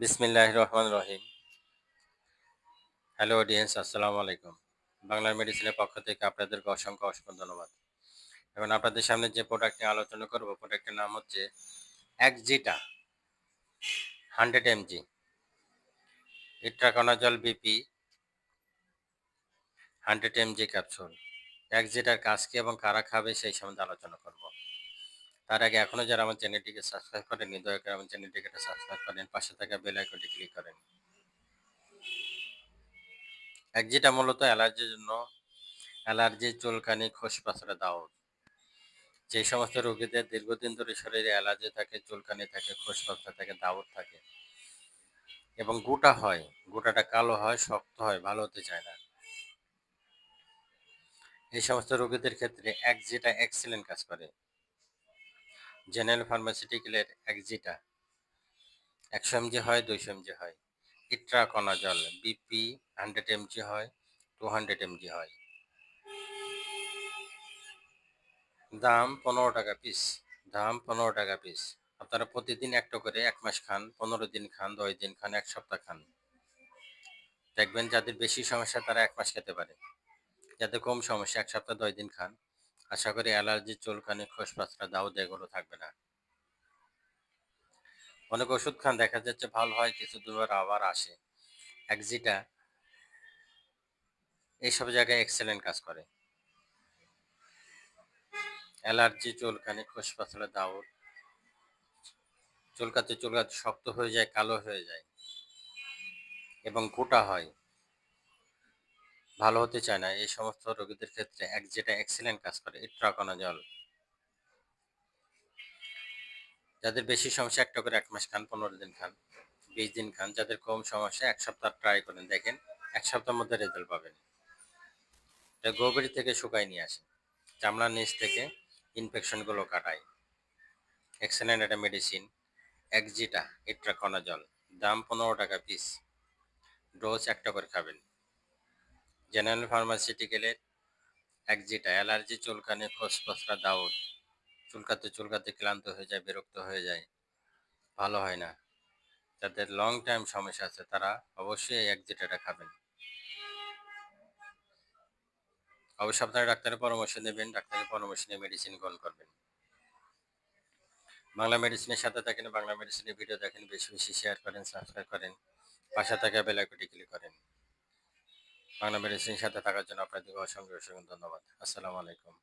বিসমিল্লাহ রহমান রহিম hello audience আসসালামু আলাইকুম। বাংলার মেডিসিনের পক্ষ থেকে আপনাদেরকে অসংখ্য অসংখ্য ধন্যবাদ। এবং আপনাদের সামনে যে প্রোডাক্ট নিয়ে আলোচনা করব প্রোডাক্টের নাম হচ্ছে একজিটা hundred mg itraconazole BP hundred mg capsule একজিটার কাজ কি এবং কারা খাবে, সেই সম্বন্ধে আলোচনা করব। তার আগে এখনও যারা আমার চ্যানেলটিকে সাবস্ক্রাইব করেননি, দয়া করে আমার চ্যানেলটিকে সাবস্ক্রাইব করেন, পাশে থাকা বেল আইকনটি ক্লিক করেন। একজিটা মূলত অ্যালার্জির জন্য অ্যালার্জি চুলকানি খোসপাসরা দাওয়াত যে সমস্ত রোগীদের দীর্ঘদিন ধরে শরীরে অ্যালার্জি থাকে, চুলকানি থাকে খোসপাসরা থাকে দাওয়াত থাকে, এবং গোটা হয়, গোটাটা কালো হয়, শক্ত হয়, ভালো হতে চায় না। এই সমস্ত রোগীদের ক্ষেত্রে একজিটা এক্সিলেন্ট কাজ করে জেনারেল ফার্মাসিউটিক্যালের একজিটা একশো এমজি হয়, দুইশো এমজি হয়। ইট্রাকনাজল, বিপি, হান্ড্রেড এমজি হয়, টু হান্ড্রেড এমজি হয়। দাম পনেরো টাকা পিস, দাম পনেরো টাকা পিস। আপনারা প্রতিদিন একটা করে এক মাস খান, পনেরো দিন খান, দশ দিন খান, এক সপ্তাহ খান। দেখবেন যাদের বেশি সমস্যা, তারা এক মাস খেতে পারে। যাদের কম সমস্যা, এক সপ্তাহ দশ দিন খান। আশা করি অ্যালার্জি, চুলকানি খোসপাসরা দাউদ এগুলো থাকবে না। অনেক ওষুধ খান, দেখা যাচ্ছে ভালো হয়, কিছু দুবার আবার আসে। একজিটা এইসব জায়গায় এক্সেলেন্ট কাজ করে। অ্যালার্জি, চুলকানি খোসপাতলা দাউদ চুলকাতে চুলকাতে শক্ত হয়ে যায়, কালো হয়ে যায় এবং গোটা হয়। ভালো হতে চায় না। এই সমস্ত রোগীদের ক্ষেত্রে এক যেটা এক্সেলেন্ট কাজ করে ইট্রাকনা জল যাদের বেশি সমস্যা, একটা করে এক মাস খান, পনেরো দিন খান, বিশ দিন খান। যাদের কম সমস্যা, এক সপ্তাহ ট্রাই করেন। দেখেন, এক সপ্তাহের মধ্যে রেজাল্ট পাবেন। এটা গোবরি থেকে শুকায় নিয়ে আসে। চামড়ার নিচ থেকে ইনফেকশনগুলো কাটায়। এক্সেলেন্ট একটা মেডিসিন একজিটা ইট্রাকনাজল দাম পনেরো টাকা পিস ডোজ একটা করে খাবেন। জেনারেল ফার্মাসিউটিক্যালের একজিটা অ্যালার্জি চুলকানি খোসপসরা দাউদ। চুলকাতে চুলকাতে ক্লান্ত হয়ে যায়, বিরক্ত হয়ে যায়। ভালো হয় না। যাদের লং টাইম সমস্যা আছে, তারা অবশ্যই একজিটাটা খাবেন। অবশ্যই আপনারা ডাক্তারের পরামর্শ নেবেন, ডাক্তারের পরামর্শ নিয়ে মেডিসিন গ্রহণ করবেন। বাংলা মেডিসিনের সাথে থাকেন, বাংলা মেডিসিনের ভিডিও দেখেন, বেশি বেশি শেয়ার করেন সাবস্ক্রাইব করেন, পাশে থাকা বেলাইকটি ক্লিক করেন। বাংলা মেডিসিন সাথে থাকার জন্য আপনাদেরকে অসংখ্য অসংখ্য ধন্যবাদ। আসসালামু আলাইকুম।